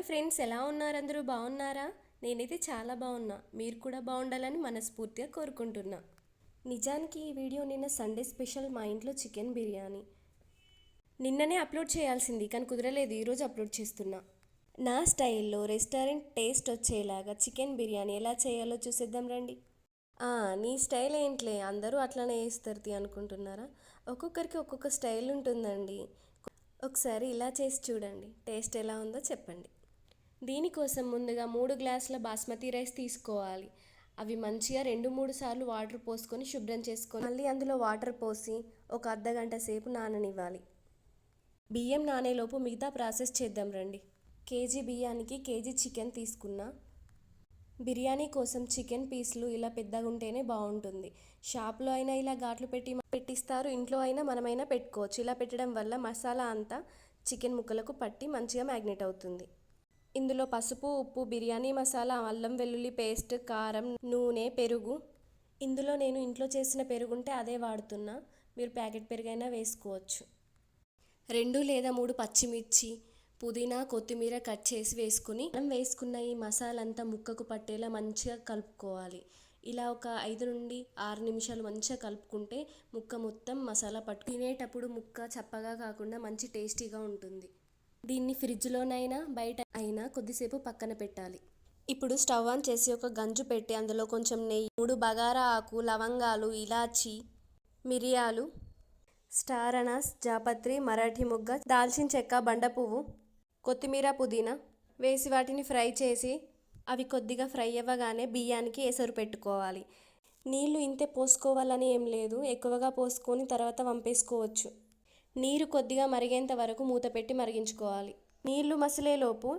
Hi friends ఎలా ఉన్నారు అందరూ? బాగున్నారా? నేనైతే చాలా బాగున్నా. మీరు కూడా బాగుండాలని మనస్ఫూర్తిగా కోరుకుంటున్నా. నిజానికి ఈ వీడియో నిన్న సండే స్పెషల్ మా ఇంట్లో చికెన్ బిర్యానీ. నిన్ననే అప్లోడ్ చేయాల్సింది కానీ కుదరలేదు. ఈరోజు అప్లోడ్ చేస్తున్నా. నా స్టైల్లో రెస్టారెంట్ టేస్ట్ వచ్చేలాగా చికెన్ బిర్యానీ ఎలా చేయాలో చూసేద్దాం రండి. నీ స్టైల్ ఏంట్లే? అందరూ అట్లనే వేస్తారు అనుకుంటున్నారా? ఒక్కొక్కరికి ఒక్కొక్క స్టైల్ ఉంటుందండి. ఒకసారి ఇలా చేసి చూడండి. టేస్ట్ ఎలా ఉందో చెప్పండి. దీనికోసం ముందుగా మూడు గ్లాసుల బాస్మతి రైస్ తీసుకోవాలి. అవి మంచిగా రెండు మూడు సార్లు వాటర్ పోసుకొని శుభ్రం చేసుకొని మళ్ళీ అందులో వాటర్ పోసి ఒక అర్ధగంట సేపు నాననివ్వాలి. బియ్యం నానేలోపు మిగతా ప్రాసెస్ చేద్దాం రండి. కేజీ బియ్యానికి కేజీ చికెన్ తీసుకున్నా. బిర్యానీ కోసం చికెన్ పీసులు ఇలా పెద్దగా ఉంటేనే బాగుంటుంది. షాప్లో అయినా ఇలా ఘాట్లు పెట్టి పెట్టిస్తారు. ఇంట్లో అయినా మనమైనా పెట్టుకోవచ్చు. ఇలా పెట్టడం వల్ల మసాలా అంతా చికెన్ ముక్కలకు పట్టి మంచిగా మ్యాగ్నెట్ అవుతుంది. ఇందులో పసుపు ఉప్పు బిర్యానీ మసాలా అల్లం వెల్లుల్లి పేస్ట్ కారం నూనె పెరుగు. ఇందులో నేను ఇంట్లో చేసిన పెరుగు ఉంటే అదే వాడుతున్నా. మీరు ప్యాకెట్ పెరుగైనా వేసుకోవచ్చు. రెండు లేదా మూడు పచ్చిమిర్చి పుదీనా కొత్తిమీర కట్ చేసి వేసుకుని మనం వేసుకున్న ఈ మసాలా అంతా ముక్కకు పట్టేలా మంచిగా కలుపుకోవాలి. ఇలా ఒక ఐదు నుండి ఆరు నిమిషాలు మంచిగా కలుపుకుంటే ముక్క మొత్తం మసాలా పట్టు తినేటప్పుడు ముక్క చప్పగా కాకుండా మంచి టేస్టీగా ఉంటుంది. దీన్ని ఫ్రిడ్జ్లోనైనా బయట అయినా కొద్దిసేపు పక్కన పెట్టాలి. ఇప్పుడు స్టవ్ ఆన్ చేసి ఒక గంజు పెట్టి అందులో కొంచెం నెయ్యి మూడు బగారా ఆకు లవంగాలు ఇలాచి మిరియాలు స్టార్ అనాస్ జాపత్రి మరాఠీ ముగ్గ దాల్చిన చెక్క బండ పువ్వు కొత్తిమీర పుదీనా వేసి వాటిని ఫ్రై చేసి అవి కొద్దిగా ఫ్రై అవ్వగానే బియ్యానికి ఎసరు పెట్టుకోవాలి. నీళ్ళు ఇంతే పోసుకోవాలని ఏం లేదు. ఎక్కువగా పోసుకొని తర్వాత వంపేసుకోవచ్చు. నీరు కొద్దిగా మరిగేంత వరకు మూత పెట్టి మరిగించుకోవాలి. నీళ్ళు మసిలేలోపు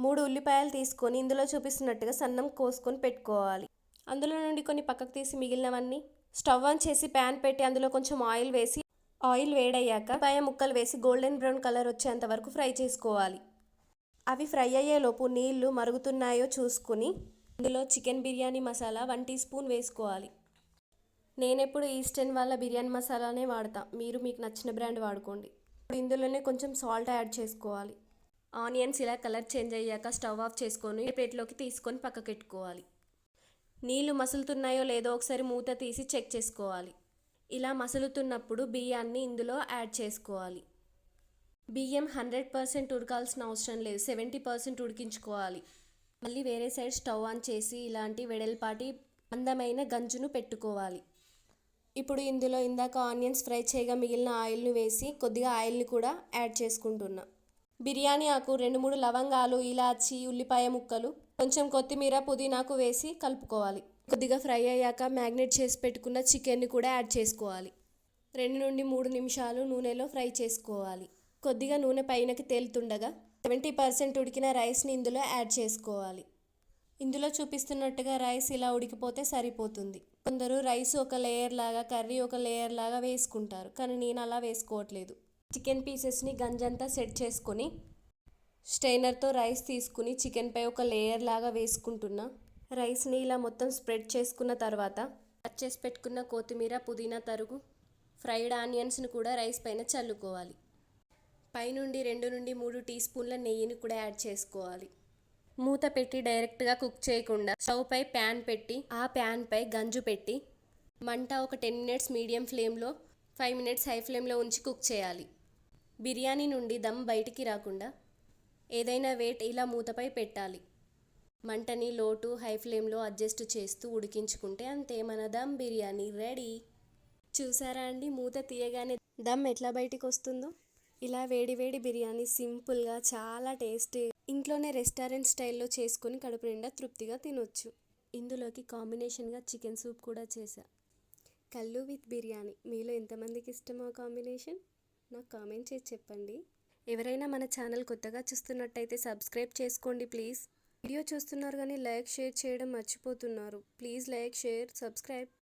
మూడు ఉల్లిపాయలు తీసుకొని ఇందులో చూపిస్తున్నట్టుగా సన్నం కోసుకొని పెట్టుకోవాలి. అందులో నుండి కొన్ని పక్కకు తీసి మిగిలినవన్నీ స్టవ్ ఆన్ చేసి ప్యాన్ పెట్టి అందులో కొంచెం ఆయిల్ వేసి ఆయిల్ వేడయ్యాక పాయ ముక్కలు వేసి గోల్డెన్ బ్రౌన్ కలర్ వచ్చేంత వరకు ఫ్రై చేసుకోవాలి. అవి ఫ్రై అయ్యేలోపు నీళ్ళు మరుగుతున్నాయో చూసుకుని ఇందులో chicken biryani masala one teaspoon వేసుకోవాలి. నేనెప్పుడు ఈస్టర్న్ వాళ్ళ బిర్యానీ మసాలానే వాడతా. మీరు మీకు నచ్చిన బ్రాండ్ వాడుకోండి. ఇప్పుడు ఇందులోనే కొంచెం సాల్ట్ యాడ్ చేసుకోవాలి. ఆనియన్స్ ఇలా కలర్ చేంజ్ అయ్యాక స్టవ్ ఆఫ్ చేసుకొని ప్లేట్లోకి తీసుకొని పక్కకెట్టుకోవాలి. నీళ్ళు మసులుతున్నాయో లేదో ఒకసారి మూత తీసి చెక్ చేసుకోవాలి. ఇలా మసులుతున్నప్పుడు బియ్యాన్ని ఇందులో యాడ్ చేసుకోవాలి. బియ్యం హండ్రెడ్ పర్సెంట్ ఉడకాల్సిన అవసరం లేదు. సెవెంటీ పర్సెంట్ ఉడికించుకోవాలి. మళ్ళీ వేరే సైడ్ స్టవ్ ఆన్ చేసి ఇలాంటి వెడల్పాటి అందమైన గంజును పెట్టుకోవాలి. ఇప్పుడు ఇందులో ఇందాక ఆనియన్స్ ఫ్రై చేయగా మిగిలిన ఆయిల్ను వేసి కొద్దిగా ఆయిల్ని కూడా యాడ్ చేసుకుంటున్నా. బిర్యానీ ఆకు రెండు మూడు లవంగాలు ఇలాచి ఉల్లిపాయ ముక్కలు కొంచెం కొత్తిమీర పుదీనాకు వేసి కలుపుకోవాలి. కొద్దిగా ఫ్రై అయ్యాక మ్యాగ్నేట్ చేసి పెట్టుకున్న చికెన్ని కూడా యాడ్ చేసుకోవాలి. రెండు నుండి మూడు నిమిషాలు నూనెలో ఫ్రై చేసుకోవాలి. కొద్దిగా నూనె పైనకి తేలుతుండగా సెవెంటీ పర్సెంట్ ఉడికిన రైస్ని ఇందులో యాడ్ చేసుకోవాలి. ఇందులో చూపిస్తున్నట్టుగా రైస్ ఇలా ఉడికిపోతే సరిపోతుంది. కొందరు రైస్ ఒక లేయర్ లాగా కర్రీ ఒక లేయర్ లాగా వేసుకుంటారు. కానీ నేను అలా వేసుకోవట్లేదు. చికెన్ పీసెస్ని గంజంతా సెట్ చేసుకొని స్ట్రైనర్తో రైస్ తీసుకుని చికెన్పై ఒక లేయర్ లాగా వేసుకుంటున్నా. రైస్ని ఇలా మొత్తం స్ప్రెడ్ చేసుకున్న తర్వాత కట్ చేసి పెట్టుకున్న కొత్తిమీర పుదీనా తరుగు ఫ్రైడ్ ఆనియన్స్ని కూడా రైస్ పైన చల్లుకోవాలి. పైనుండి రెండు నుండి మూడు టీ స్పూన్ల నెయ్యిని కూడా యాడ్ చేసుకోవాలి. మూత పెట్టి డైరెక్ట్గా కుక్ చేయకుండా స్టవ్ పై ప్యాన్ పెట్టి ఆ ప్యాన్ పై గంజు పెట్టి మంట ఒక టెన్ మినిట్స్ మీడియం ఫ్లేమ్లో ఫైవ్ మినిట్స్ హై ఫ్లేమ్లో ఉంచి కుక్ చేయాలి. బిర్యానీ నుండి దమ్ బయటికి రాకుండా ఏదైనా వెయిట్ ఇలా మూతపై పెట్టాలి. మంటని లోటు హై ఫ్లేమ్లో అడ్జస్ట్ చేస్తూ ఉడికించుకుంటే అంతే. మన దమ్ బిర్యానీ రెడీ. చూసారా అండి? మూత తీయగానే దమ్ ఎట్లా బయటికి వస్తుందో ఇలా వేడి వేడి బిర్యానీ సింపుల్గా చాలా టేస్టీ ఇంట్లోనే రెస్టారెంట్ స్టైల్లో చేసుకుని కడుపు నిండా తృప్తిగా తినొచ్చు. ఇందులోకి కాంబినేషన్గా చికెన్ సూప్ కూడా చేశా. కళ్ళు విత్ బిర్యానీ. మీలో ఎంతమందికి ఇష్టమో ఆ కాంబినేషన్? నాకు కామెంట్ చేసి చెప్పండి. ఎవరైనా మన ఛానల్ కొత్తగా చూస్తున్నట్టయితే సబ్స్క్రైబ్ చేసుకోండి ప్లీజ్. వీడియో చూస్తున్నారు కానీ లైక్ షేర్ చేయడం మర్చిపోతున్నారు. Please like share subscribe.